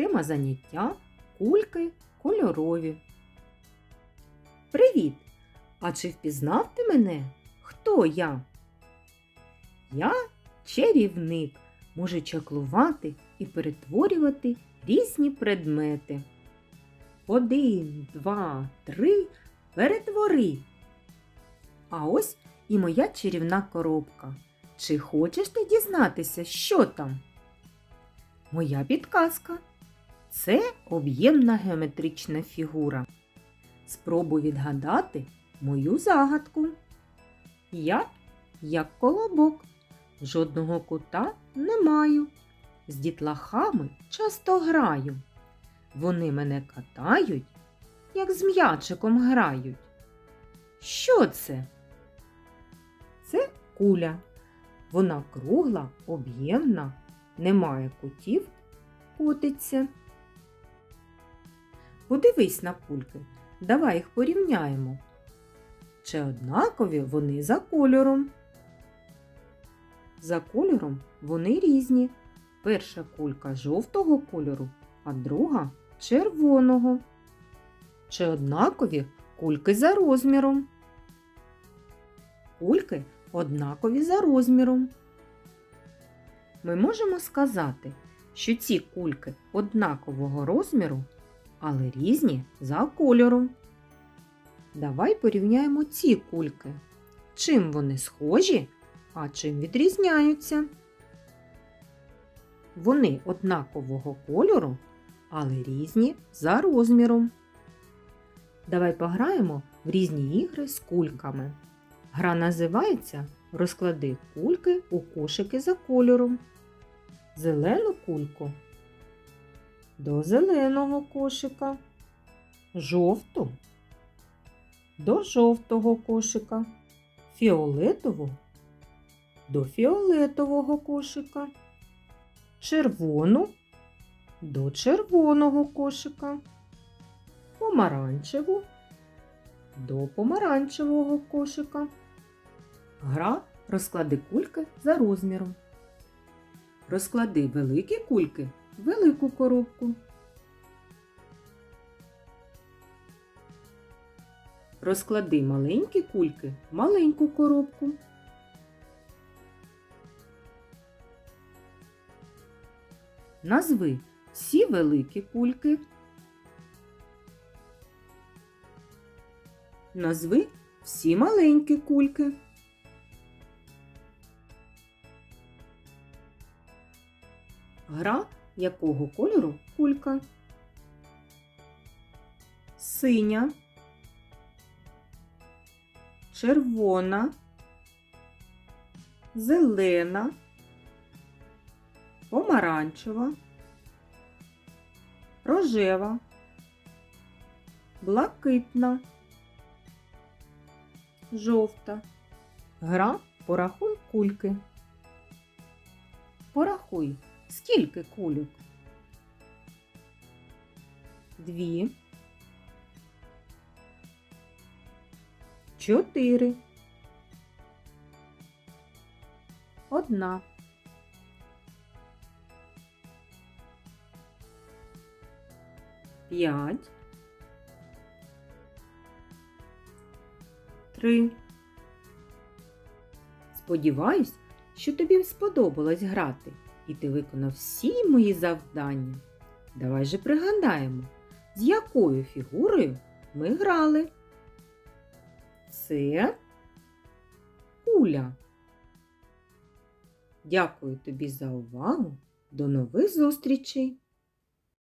Тема заняття кульки кольорові. Привіт! А чи впізнав ти мене? Хто я? Я чарівник, можу чаклувати і перетворювати різні предмети. Один, два, три, перетвори. А ось і моя чарівна коробка. Чи хочеш ти дізнатися, що там? Моя підказка. Це об'ємна геометрична фігура. Спробуй відгадати мою загадку. Я як колобок, жодного кута не маю. З дітлахами часто граю. Вони мене катають, як з м'ячиком грають. Що це? Це куля. Вона кругла, об'ємна, не має кутів, котиться. Подивись на кульки, давай їх порівняємо. Чи однакові вони за кольором? За кольором вони різні. Перша кулька жовтого кольору, а друга червоного. Чи однакові кульки за розміром? Кульки однакові за розміром. Ми можемо сказати, що ці кульки однакового розміру, але різні за кольором. Давай порівняємо ці кульки. Чим вони схожі, а чим відрізняються. Вони однакового кольору, але різні за розміром. Давай пограємо в різні ігри з кульками. Гра називається Розклади кульки у кошики за кольором. Зелену кульку до зеленого кошика, жовту до жовтого кошика, фіолетову до фіолетового кошика, червону до червоного кошика, помаранчеву до помаранчевого кошика. Гра розклади кульки за розміром. Розклади великі кульки велику коробку. Розклади маленькі кульки в маленьку коробку. Назви всі великі кульки. Назви всі маленькі кульки. Гра якого кольору кулька? Синя, червона, зелена, помаранчева, рожева, блакитна, жовта. Гра порахуй кульки. Порахуй. Скільки кульок? Дві. Чотири. Одна. П'ять. Три. Сподіваюсь, що тобі сподобалось грати і ти виконав всі мої завдання. Давай же пригадаємо, з якою фігурою ми грали. Це куля. Дякую тобі за увагу. До нових зустрічей!